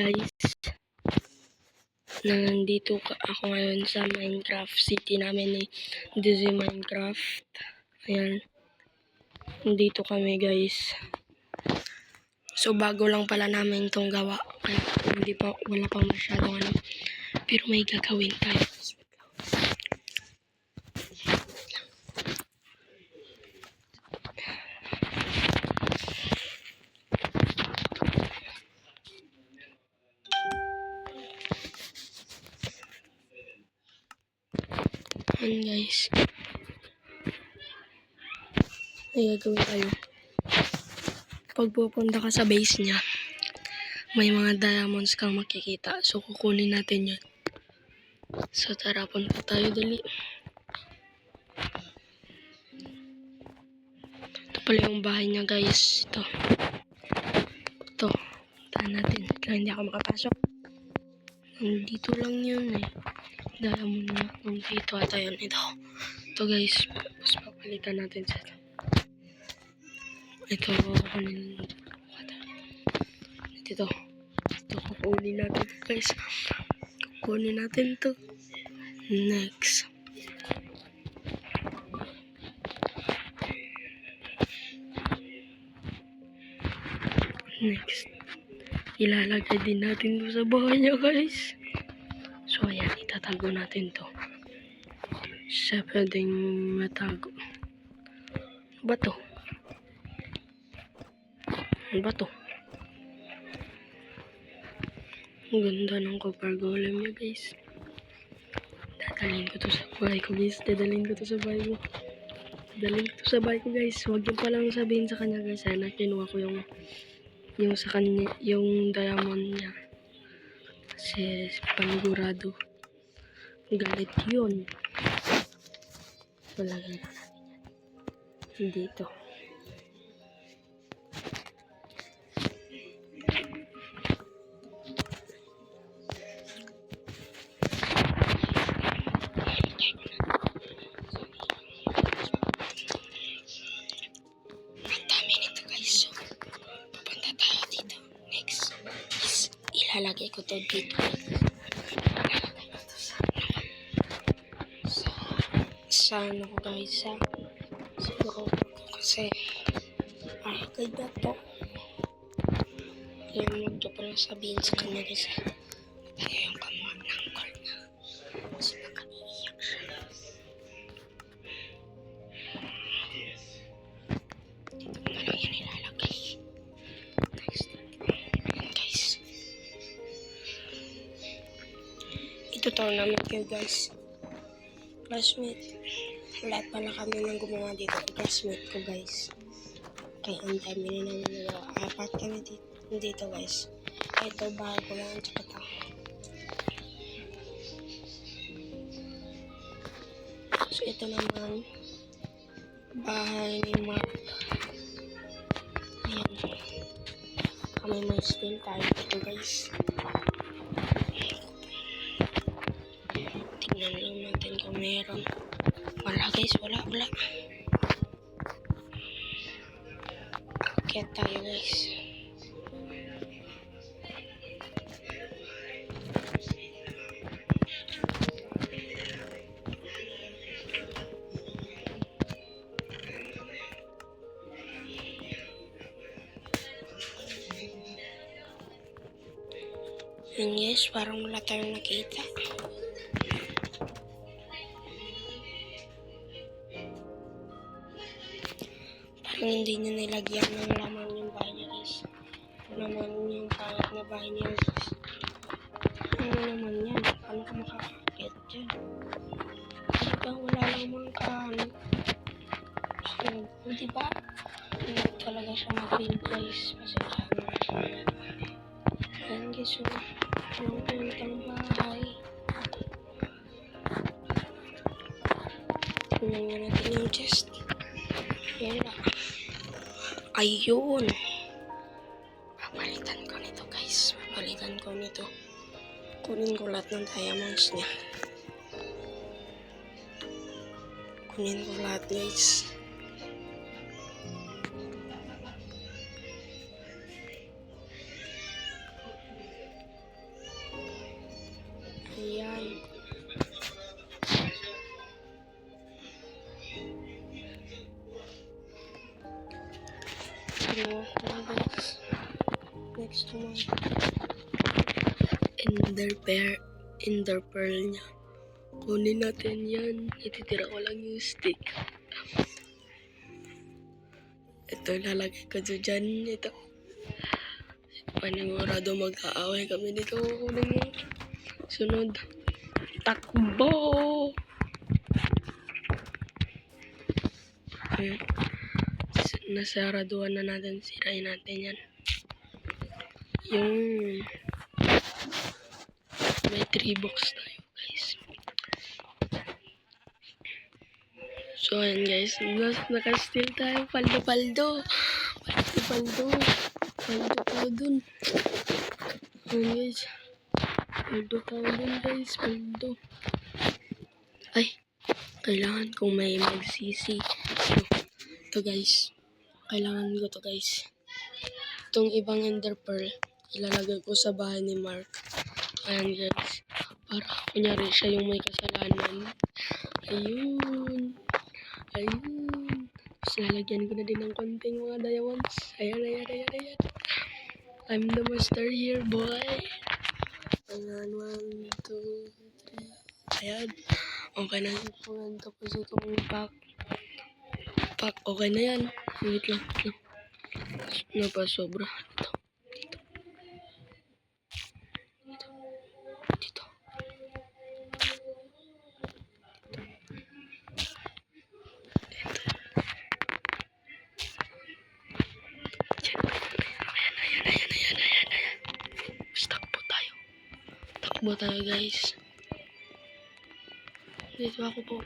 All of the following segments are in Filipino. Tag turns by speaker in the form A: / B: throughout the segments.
A: guys. Nandito ka ako ngayon sa Minecraft City namin ni Dizzy Minecraft. Ayan. Nandito kami guys. So bago lang pala namin itong gawa. Kaya hindi pa, wala pa masyadong ano. Pero may gagawin tayo. May gagawin tayo. Pag pupunta ka sa base niya, may mga diamonds kang makikita. So, kukunin natin yun. So, tara, punta tayo dali. Ito pala yung bahay niya, guys. Ito. Ito. Puntahan natin. Kaya hindi ako makapasok. Nandito lang yun eh. Diamond na. Nandito ata yun. Ito. Ito, guys. Mas papalitan natin sa ito. Ito, kukunin Ito. Ito, kukunin natin, guys. Kukunin natin to. Next. Next. Ilalagay din natin to sa bahay niya, guys. So, ayan. Itatago natin to. Siya pwedeng matago. Ano ba to? Ano ba to? Ang ganda ng copper golem niya, guys. Dadalhin ko to sa bahay ko, guys. Dadalhin ko to sa bahay ko. Dadalhin ko to sa bahay ko, guys. Huwag yung palang sabihin sa kanya, guys. Sana kinuha ko yung yung sa kanya, yung diamond niya. Kasi panigurado. Galit yun. Lagyan na natin yan. Dito. Dito. Ilalagay ko to sa sa ano ko guys sa siguro ko kasi ah kaya to kaya mo to pala sabihin sa kanya guys ito tournament kayo guys. Classmate lahat pala kami nang gumawa dito. Classmate ko guys. Kaya ang dami na namin nagawa apat kami dito, dito guys. Ito bahay ko lang tsaka to. So ito naman. Bahay ni Mark. Ayan. Kami may steel tayo dito guys lang natin kung meron wala guys wala wala kaya guys Yun. Hindi niya nilagyan ng laman yung bahay niya guys. Ito naman yung pangit na bahay niya guys. Ano naman yan? Paano ka makakakit dyan? Ito wala namang kaano. So, di ba? Hindi talaga siya mag-feel guys. Kasi ano siya. Ayan guys, so, yung puntang bahay. Tingnan nga natin yung chest. Ayun. Papalitan ko nito guys. Papalitan ko nito. Kunin ko lahat ng diamonds niya. Kunin ko lahat guys. Na guys. Next month. Ender pearl. Ender pearl niya. Kunin natin yan. Ititira ko lang yung stick. Ito, lalagay ko dyan. Ito. Panigurado mag-aaway kami dito. Kunin mo. Sunod. Takbo! Ayan. Nasaraduan na natin. Sirain natin yan. Yung... May 3 box tayo, guys. So, ayan guys. Naka-steal tayo. Paldo-paldo. Paldo-paldo. Paldo tayo. Ayan guys. Paldo tayo dun guys. Paldo. Ay. Kailangan kong may magsisi. Ito. Ito guys. Kailangan ko to guys. Itong ibang ender pearl. Ilalagay ko sa bahay ni Mark. Ayan guys. Para kunyari siya yung may kasalanan. Ayun. Ayun. Tapos lalagyan ko na din ng konting mga diamonds. Ayan, ayan, ayan, ayan. I'm the master here, boy. Ayan, one, two, three. Ayan. Okay na. Ayan, tapos itong pack. Pack, okay na yan. Wait lang, wait lang. Ano pa sobra? Ito. Dito. Dito. Dito. Takbo tayo guys. Dito ako po.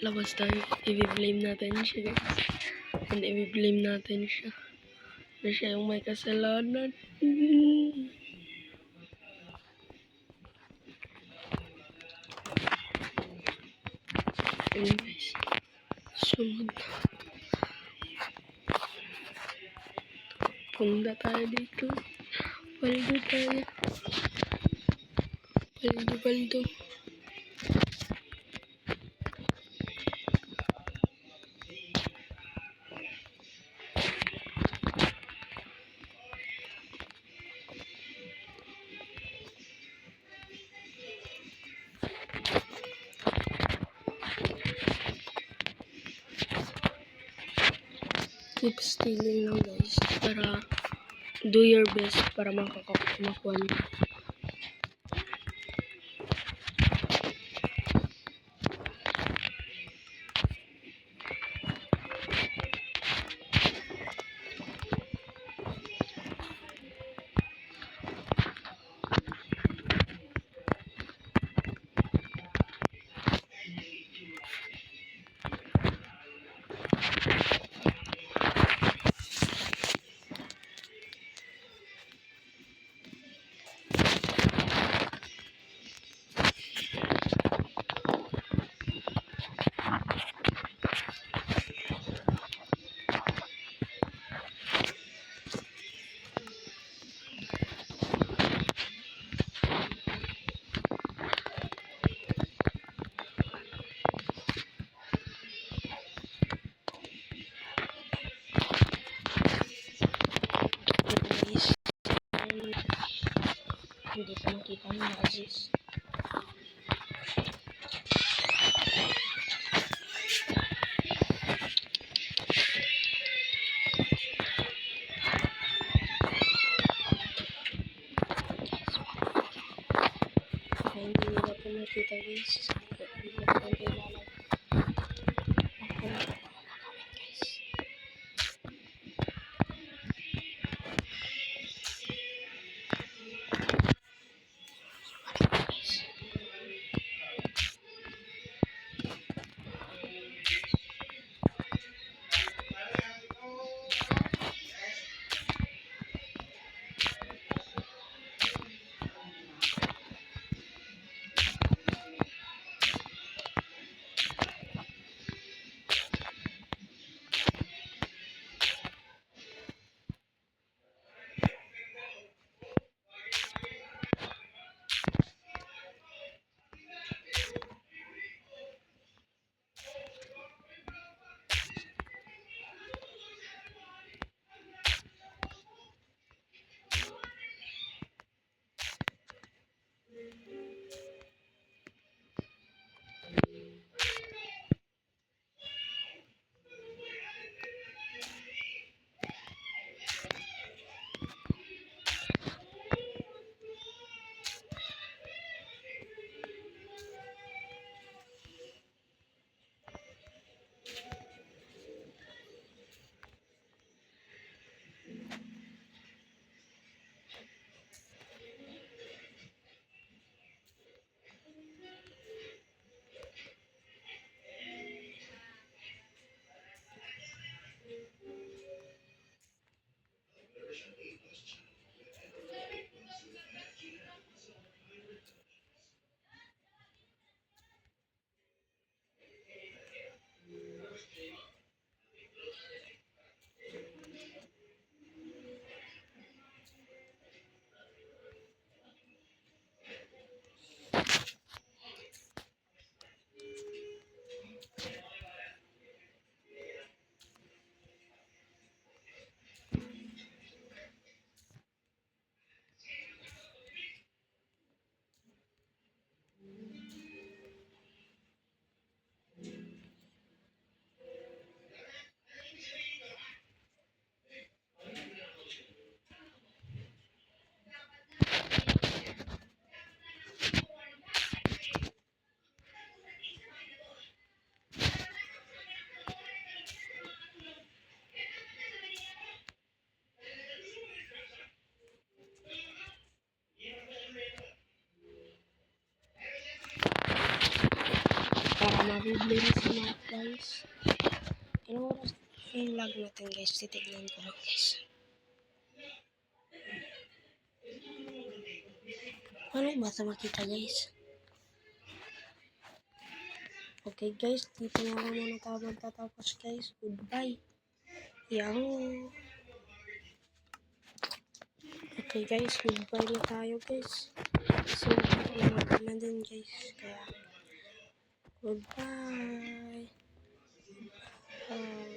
A: Labas tayo. I-blame natin siya guys. And i-blame natin siya. Na siya yung may kasalanan. Ayun guys. Sunod. Punta tayo dito. Paldo tayo. Paldo, paldo. Keep stealing lang guys. Para do your best para makakakuha Hindi ko makita yung Aziz. Sa mga guys. Ilang oras yung vlog natin guys? Titignan ko lang guys. Ano ba sa makita guys? Okay guys, dito na lang muna tayo magtatapos guys. Goodbye. Yahoo! Okay guys, goodbye na tayo guys. So, na din guys. Kaya, goodbye. Bye.